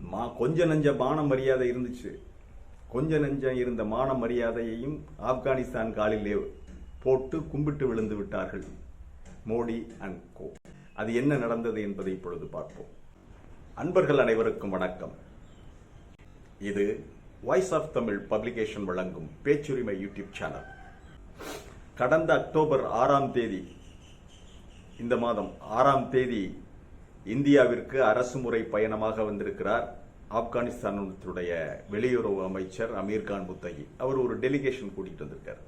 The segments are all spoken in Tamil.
மா கொஞ்ச நஞ்ச மான மரியாதை இருந்துச்சு. கொஞ்ச நஞ்சம் இருந்த மான மரியாதையையும் ஆப்கானிஸ்தான் காலிலே போட்டு கும்பிட்டு விழுந்து விட்டார்கள். Modi and co. அது என்ன நடந்தது என்பதை இப்பொழுது பார்ப்போம். அன்பர்கள் அனைவருக்கும் வணக்கம். இது வாய்ஸ் ஆஃப் தமிழ் பப்ளிகேஷன் வழங்கும் பேச்சுரிமை யூடியூப் சேனல். கடந்த அக்டோபர் ஆறாம் தேதி இந்த மாதம் ஆறாம் தேதி இந்தியாவிற்கு அரசு முறை பயணமாக வந்திருக்கிறார் ஆப்கானிஸ்தானுடைய வெளியுறவு அமைச்சர் அமீர்கான் முத்தகி அவர் ஒரு டெலிகேஷன் கூட்டிகிட்டு வந்திருக்கார்.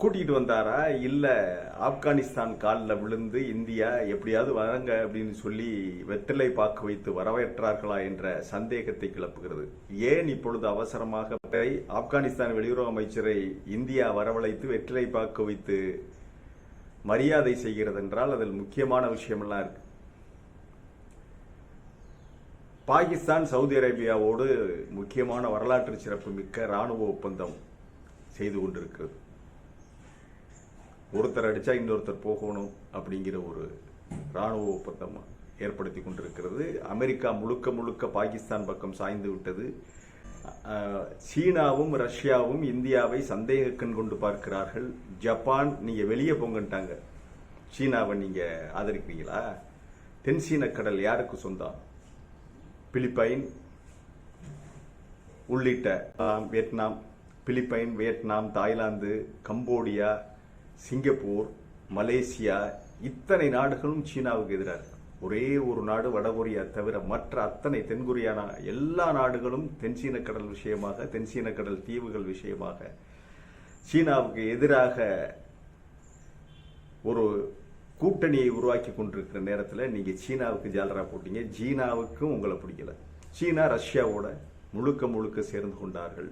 கூட்டிகிட்டு வந்தாரா? இல்லை ஆப்கானிஸ்தான் காலில் விழுந்து இந்தியா எப்படியாவது வரங்க அப்படின்னு சொல்லி வெற்றிலை பாக்கு வைத்து வரவேற்றார்களா என்ற சந்தேகத்தை கிளப்புகிறது. ஏன் இப்பொழுது அவசரமாக ஆப்கானிஸ்தான் வெளியுறவு அமைச்சரை இந்தியா வரவழைத்து வெற்றிலை பாக்கு வைத்து மரியாதை செய்கிறது என்றால் அதில் முக்கியமான விஷயமெல்லாம் இருக்கு. பாகிஸ்தான் சவுதி அரேபியாவோடு முக்கியமான வரலாற்று சிறப்பு மிக்க ராணுவ ஒப்பந்தம் செய்து கொண்டிருக்கிறது ஒருத்தர் அடித்தா இன்னொருத்தர் போகணும் அப்படிங்கிற ஒரு ராணுவ ஒப்பந்தம் ஏற்படுத்தி கொண்டிருக்கிறது. அமெரிக்கா முழுக்க முழுக்க பாகிஸ்தான் பக்கம் சாய்ந்து விட்டது. சீனாவும் ரஷ்யாவும் இந்தியாவை சந்தேக கொண்டு பார்க்கிறார்கள். ஜப்பான் நீங்கள் வெளியே போங்கன்ட்டாங்க. சீனாவை நீங்கள் ஆதரிக்கிறீங்களா? தென் சீன கடல் யாருக்கு சொந்தம்? பிலிப்பைன் உள்ளிட்ட Vietnam Philippine Vietnam Thailand Cambodia Singapore Malaysia இத்தனை நாடுகளும் சீனாவுக்கு எதிராக ஒரே ஒரு நாடு வடகொரியா தவிர மற்ற அத்தனை தென்கொரியான எல்லா நாடுகளும் தென்சீன கடல் விஷயமாக தென்சீன கடல் தீவுகள் விஷயமாக சீனாவுக்கு எதிராக ஒரு கூட்டணியை உருவாக்கி கொண்டிருக்கிற நேரத்தில் நீங்கள் சீனாவுக்கு ஜாலரா போட்டீங்க. சீனாவுக்கும் உங்களை பிடிக்கல. சீனா ரஷ்யாவோட முழுக்க முழுக்க சேர்ந்து கொண்டார்கள்.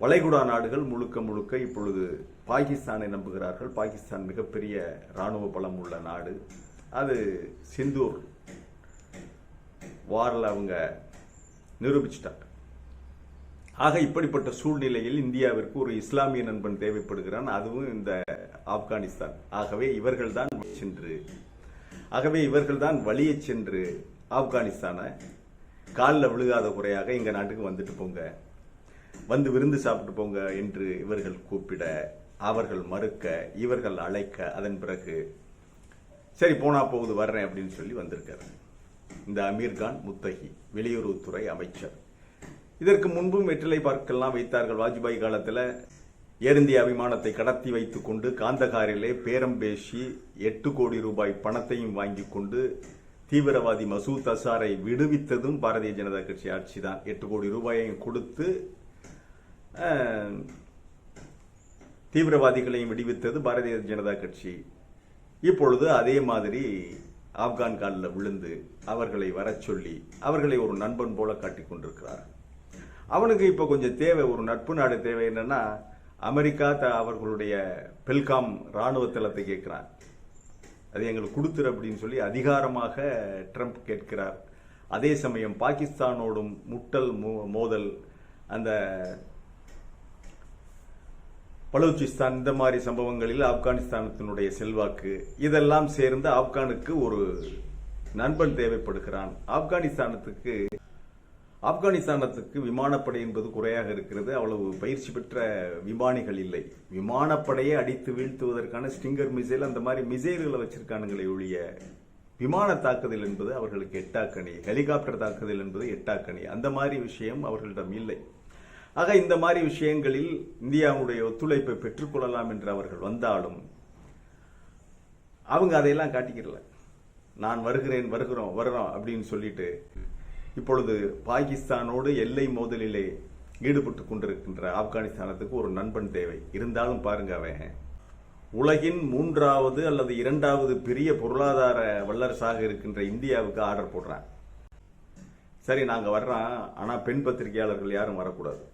வளைகுடா நாடுகள் முழுக்க முழுக்க இப்பொழுது பாகிஸ்தானை நம்புகிறார்கள். பாகிஸ்தான் மிகப்பெரிய ராணுவ பலம் உள்ள நாடு. அது சிந்தூர் வாரில் அவங்க நிரூபிச்சிட்டாங்க. ஆக இப்படிப்பட்ட சூழ்நிலையில் இந்தியாவிற்கு ஒரு இஸ்லாமிய நண்பன் தேவைப்படுகிறான். அதுவும் இந்த ஆப்கானிஸ்தான். ஆகவே இவர்கள்தான் சென்று ஆகவே இவர்கள்தான் வழியை சென்று ஆப்கானிஸ்தானை காலில் விழுகாத குறையாக எங்கள் நாட்டுக்கு வந்துட்டு போங்க. வந்து விருந்து சாப்பிட்டு போங்க என்று இவர்கள் கூப்பிட அவர்கள் மறுக்க இவர்கள் அழைக்க அதன் பிறகு சரி போனா போகுது வர்றேன் அப்படின்னு சொல்லி வந்திருக்காரு. இந்த அமீர்கான் முத்தகி வெளியுறவுத்துறை அமைச்சர். இதற்கு முன்பும் வெற்றிலை பார்க்கெல்லாம் வைத்தார்கள் வாஜ்பாய் காலத்தில். ஏர் இந்தியா விமானத்தை கடத்தி வைத்துக் கொண்டு காந்தகாரிலே பேரம் பேசி எட்டு கோடி ரூபாய் பணத்தையும் வாங்கி கொண்டு தீவிரவாதி மசூத் அசாரை விடுவித்ததும் பாரதிய ஜனதா கட்சி ஆட்சி தான். எட்டு கோடி ரூபாயையும் கொடுத்து தீவிரவாதிகளையும் விடுவித்தது பாரதிய ஜனதா கட்சி. இப்பொழுது அதே மாதிரி ஆப்கான் காலில் விழுந்து அவர்களை வரச் சொல்லி அவர்களை ஒரு நண்பன் போல காட்டிக் கொண்டிருக்கிறார். அவனுக்கு இப்போ கொஞ்சம் தேவை ஒரு நட்பு நாடு தேவை என்னன்னா அமெரிக்கா த- அவர்களுடைய பெல்காம் ராணுவ தளத்தை கேட்குறான் அது எங்களுக்கு கொடுத்துரு அப்படின்னு சொல்லி அதிகாரமாக ட்ரம்ப் கேட்கிறார். அதே சமயம் பாகிஸ்தானோடும் முட்டல் மோ- மோதல் அந்த பலூச்சிஸ்தான் இந்த மாதிரி சம்பவங்களில் ஆப்கானிஸ்தானத்தினுடைய செல்வாக்கு இதெல்லாம் சேர்ந்து ஆப்கானுக்கு ஒரு நண்பன் தேவைப்படுகிறான். ஆப்கானிஸ்தானத்துக்கு ஆப்கானிஸ்தானத்துக்கு விமானப்படை என்பது குறையாக இருக்கிறது. அவ்வளவு பயிற்சி பெற்ற விமானிகள் இல்லை. விமானப்படையை அடித்து வீழ்த்துவதற்கான ஸ்டிங்கர் மிசைல் அந்த மாதிரி மிசைல்களை வச்சிருக்கானுங்களே ஒழிய விமான தாக்குதல் என்பது அவர்களுக்கு எட்டாக்கணி ஹெலிகாப்டர் தாக்குதல் என்பது எட்டாக்கணி அந்த மாதிரி விஷயம் அவர்களிடம் இல்லை. ஆக இந்த மாதிரி விஷயங்களில் இந்தியாவுடைய ஒத்துழைப்பை பெற்றுக்கொள்ளலாம் என்று அவர்கள் வந்தாலும் அவங்க அதையெல்லாம் காட்டிக்கிறல. நான் வருகிறேன் வருகிறோம் வருகிறோம் அப்படின்னு சொல்லிட்டு இப்பொழுது பாகிஸ்தானோடு எல்லை மோதலிலே ஈடுபட்டு கொண்டிருக்கின்ற ஆப்கானிஸ்தானத்துக்கு ஒரு நண்பன் தேவை. இருந்தாலும் பாருங்க அவன். உலகின் மூன்றாவது அல்லது இரண்டாவது பெரிய பொருளாதார வல்லரசாக இருக்கின்ற இந்தியாவுக்கு ஆர்டர் போடுறான். சரி நாங்க வர்றோம். ஆனா பெண் பத்திரிகையாளர்கள் யாரும் வரக்கூடாது.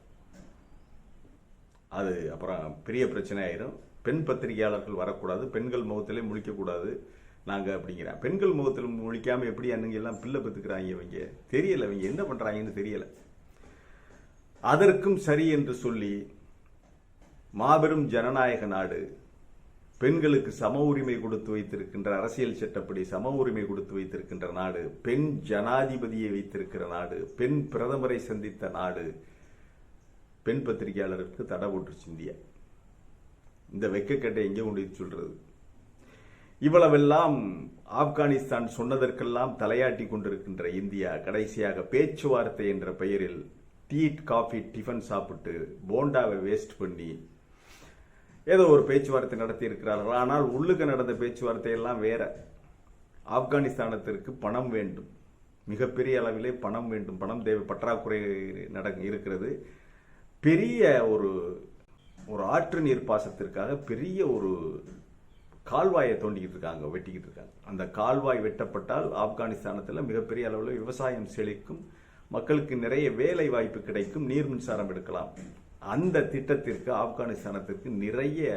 அது அப்புறம் பெரிய பிரச்சனை ஆயிரும் பெண் பத்திரிகையாளர்கள் வரக்கூடாது. பெண்கள் முகத்திலே முழிக்கக்கூடாது. நாங்கள் அப்படிங்கிற. பெண்கள் முகத்தில் முழிக்காமல் எப்படி அன்னுங்க எல்லாம் பிள்ளை பெற்றுக்கிறாங்க இவங்க? தெரியலை. இவங்க என்ன பண்ணுறாங்கன்னு தெரியலை. அதற்கும் சரி என்று சொல்லி மாபெரும் ஜனநாயக நாடு பெண்களுக்கு சம உரிமை கொடுத்து வைத்திருக்கின்ற அரசியல் சட்டப்படி சம உரிமை கொடுத்து வைத்திருக்கின்ற நாடு பெண் ஜனாதிபதியை வைத்திருக்கிற நாடு பெண் பிரதமரை சந்தித்த நாடு பெண் பத்திரிகையாளருக்கு தடை போட்டுருச்சு இந்தியா. இந்த வெக்கக்கட்டை எங்கே கொண்டு சொல்றது? இவ்வளவெல்லாம் ஆப்கானிஸ்தான் சொன்னதற்கெல்லாம் தலையாட்டி கொண்டிருக்கின்ற இந்தியா கடைசியாக பேச்சுவார்த்தை என்ற பெயரில் டீ காஃபி டிஃபன் சாப்பிட்டு போண்டாவை வேஸ்ட் பண்ணி ஏதோ ஒரு பேச்சுவார்த்தை நடத்தி இருக்கிறார்கள் ஆனால் உள்ளுக்கு நடந்த பேச்சுவார்த்தை எல்லாம் வேற. ஆப்கானிஸ்தானத்திற்கு பணம் வேண்டும். மிகப்பெரிய அளவிலே பணம் வேண்டும். பணம் தேவை பற்றாக்குறை நட இருக்கிறது. பெரிய ஒரு ஒரு ஆற்று நீர் பாசத்திற்காக பெரிய ஒரு கால்வாயை தோண்டிக்கிட்டு இருக்காங்க வெட்டிக்கிட்டு இருக்காங்க. அந்த கால்வாய் வெட்டப்பட்டால் ஆப்கானிஸ்தானத்தில் மிகப்பெரிய அளவில் விவசாயம் செழிக்கும் மக்களுக்கு நிறைய வேலை வாய்ப்பு கிடைக்கும் நீர் மின்சாரம் எடுக்கலாம். அந்த திட்டத்திற்கு ஆப்கானிஸ்தானத்திற்கு நிறைய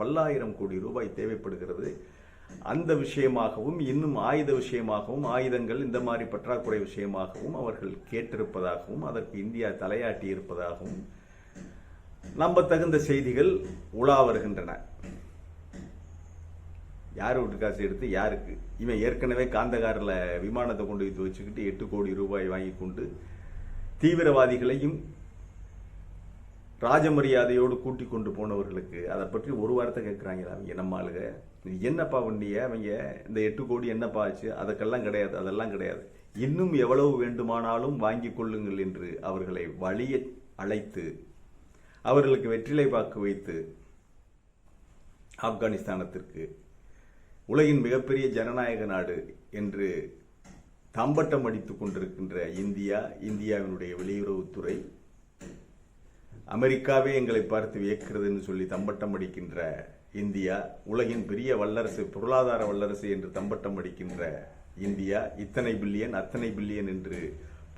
பல்லாயிரம் கோடி ரூபாய் தேவைப்படுகிறது. அந்த விஷயமாகவும் இன்னும் ஆயுத விஷயமாகவும் ஆயுதங்கள் இந்த மாதிரி பற்றாக்குறை விஷயமாகவும் அவர்கள் கேட்டிருப்பதாகவும் அதற்கு இந்தியா தலையாட்டி இருப்பதாகவும் நம்பத்தகுந்த செய்திகள் உலா வருகின்றன. யார் வீட்டு காசு எடுத்து யாருக்கு? இவன் ஏற்கனவே காந்தகாரில் விமானத்தை கொண்டு வைத்து வச்சுக்கிட்டு எட்டு கோடி ரூபாய் வாங்கி கொண்டு தீவிரவாதிகளையும் ராஜமரியாதையோடு கூட்டி கொண்டு போனவர்களுக்கு அதை பற்றி ஒரு வார்த்தை கேட்குறாங்க அவங்க நம்ம ஆளுக. என்னப்பா வண்டிய? அவங்க இந்த எட்டு கோடி என்னப்பா ஆச்சு? அதுக்கெல்லாம் கிடையாது அதெல்லாம் கிடையாது. இன்னும் எவ்வளவு வேண்டுமானாலும் வாங்கி கொள்ளுங்கள் என்று அவர்களை வழிய அழைத்து அவர்களுக்கு வெற்றிலை வாக்கு வைத்து ஆப்கானிஸ்தானத்திற்கு உலகின் மிகப்பெரிய ஜனநாயக நாடு என்று தம்பட்டம் அடித்துக் கொண்டிருக்கின்ற இந்தியா இந்தியாவினுடைய வெளியுறவுத்துறை அமெரிக்காவே எங்களை பார்த்து வியக்கிறதுன்னு சொல்லி தம்பட்டம் அடிக்கின்ற இந்தியா உலகின் பெரிய வல்லரசு பொருளாதார வல்லரசு என்று தம்பட்டம் அடிக்கின்ற இந்தியா இத்தனை பில்லியன் அத்தனை பில்லியன் என்று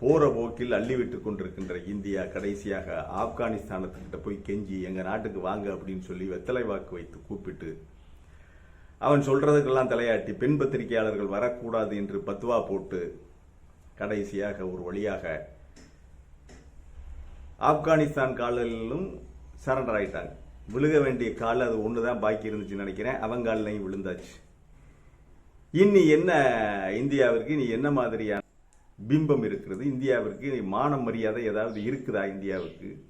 போற போக்கில் அள்ளிவிட்டு கொண்டிருக்கின்ற இந்தியா கடைசியாக ஆப்கானிஸ்தானத்துக்கிட்ட போய் கெஞ்சி எங்கள் நாட்டுக்கு வாங்க அப்படின்னு சொல்லி வெத்தலை வாக்கு வைத்து கூப்பிட்டு அவன் சொல்றதுக்கெல்லாம் தலையாட்டி பெண் பத்திரிகையாளர்கள் வரக்கூடாது என்று பத்துவா போட்டு கடைசியாக ஒரு வழியாக ஆப்கானிஸ்தான் காலிலும் சரண்டர் ஆயிட்டாங்க. விழுக வேண்டிய கால் அது ஒன்று தான் பாக்கி இருந்துச்சுன்னு நினைக்கிறேன். அவங்க காலிலையும் விழுந்தாச்சு. இனி என்ன இந்தியாவிற்கு? இனி என்ன மாதிரியான பிம்பம் இருக்கிறது? இந்தியாவிற்கு இனி மான மரியாதை ஏதாவது இருக்குதா? இந்தியாவுக்கு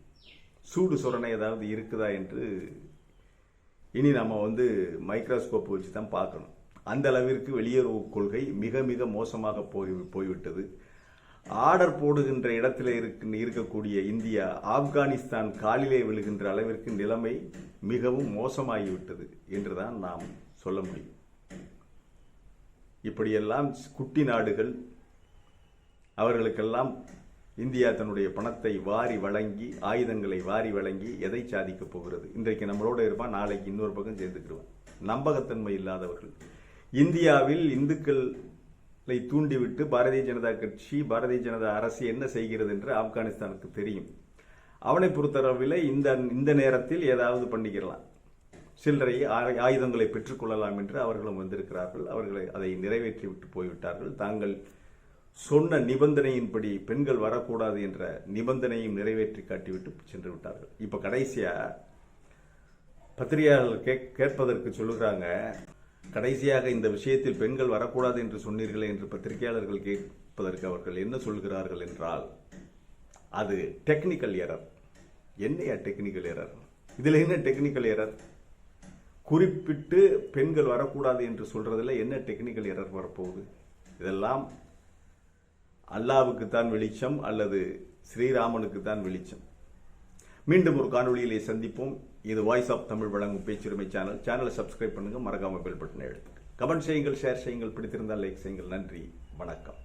சூடு சொரணை ஏதாவது இருக்குதா? என்று இனி நம்ம வந்து மைக்ரோஸ்கோப் வச்சு தான் பார்க்கணும். அந்த அளவிற்கு வெளியுறவு கொள்கை மிக மிக மோசமாக போய் போய்விட்டது. ஆர்டர் போடுகின்ற இடத்தில் இருக்க இருக்கக்கூடிய இந்தியா ஆப்கானிஸ்தான் காலிலே விழுகின்ற அளவிற்கு நிலைமை மிகவும் மோசமாகிவிட்டது என்றுதான் நாம் சொல்ல முடியும். இப்படியெல்லாம் குட்டி நாடுகள் அவர்களுக்கெல்லாம் இந்தியா தன்னுடைய பணத்தை வாரி வழங்கி ஆயுதங்களை வாரி வழங்கி எதை சாதிக்கப் போகிறது? இன்றைக்கு நம்மளோட இருப்பான் நாளைக்கு இன்னொரு பக்கம் சேர்ந்துக்கிடுவான் நம்பகத்தன்மை இல்லாதவர்கள். இந்தியாவில் இந்துக்களை தூண்டிவிட்டு பாரதிய ஜனதா கட்சி பாரதிய ஜனதா அரசு என்ன செய்கிறது என்று ஆப்கானிஸ்தானுக்கு தெரியும். அவனை பொறுத்தளவில் இந்த இந்த நேரத்தில் ஏதாவது பண்ணிக்கிறலாம் சில்லறை ஆயுதங்களை பெற்றுக்கொள்ளலாம் என்று அவர்களும் வந்திருக்கிறார்கள். அவர்களை அதை நிறைவேற்றி விட்டு போய்விட்டார்கள். தாங்கள் சொன்ன நிபந்தனையின்படி பெண்கள் வரக்கூடாது என்ற நிபந்தனையும் நிறைவேற்றி காட்டிவிட்டு சென்று விட்டார்கள். இப்போ கடைசியாக பத்திரிகையாளர்கள் கேக்- கேட்பதற்கு சொல்லுகிறாங்க கடைசியாக இந்த விஷயத்தில் பெண்கள் வரக்கூடாது என்று சொன்னீர்களே என்று பத்திரிகையாளர்கள் கேட்பதற்கு அவர்கள் என்ன சொல்கிறார்கள் என்றால் அது டெக்னிக்கல் எரர் என்னையா டெக்னிக்கல் எரர் இதில் என்ன டெக்னிக்கல் எரர் குறிப்பிட்டு பெண்கள் வரக்கூடாது என்று சொல்றதுல என்ன டெக்னிக்கல் எரர் வரப்போகுது? இதெல்லாம் அல்லாவுக்கு தான் வெளிச்சம் அல்லது ஸ்ரீராமனுக்கு தான் வெளிச்சம். மீண்டும் ஒரு காணொளியிலே சந்திப்போம். இது வாய்ஸ் ஆஃப் தமிழ் வழங்கும் பேச்சுரிமை சேனல் சேனலை சப்ஸ்கிரைப் பண்ணுங்க. மறக்காமல் பெல் பட்டனை எழுத்துங்க கமெண்ட் செய்யுங்கள் ஷேர் செய்யுங்கள். பிடித்திருந்தால் லைக் செய்யுங்கள். நன்றி. வணக்கம்.